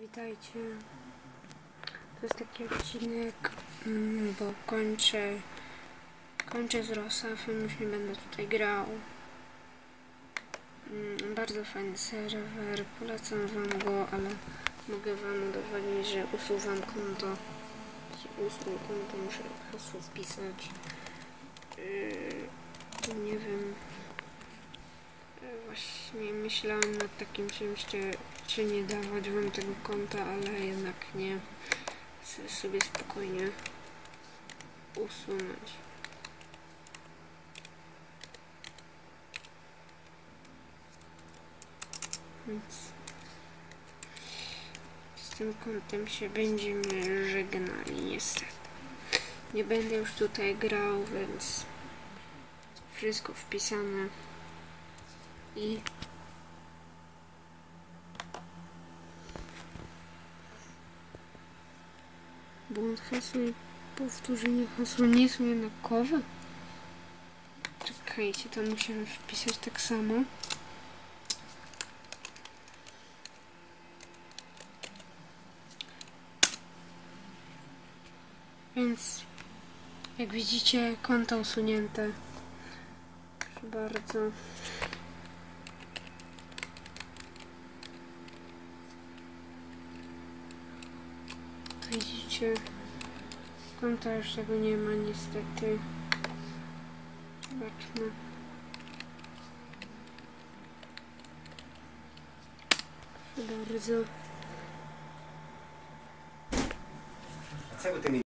Witajcie. To jest taki odcinek, mm, bo kończę, kończę z Rosafem, już nie będę tutaj grał. Mm, Bardzo fajny serwer, polecam wam go, ale mogę wam udowodnić, że usuwam konto. Usunę konto, muszę hasło wpisać. Yy, nie wiem. Yy, Myślałem nad takim czymś, czy, czy nie dawać wam tego konta, ale jednak nie. Chcę sobie spokojnie usunąć. Więc z tym kontem się będziemy żegnali niestety. Nie będę już tutaj grał, więc wszystko wpisane i błąd hasła i powtórzenie hasła nie są jednakowe. Czekajcie, to musimy wpisać tak samo. Więc jak widzicie konto usunięte. Proszę bardzo. Widzicie, konta już tego nie ma niestety. Zobaczmy. Proszę bardzo.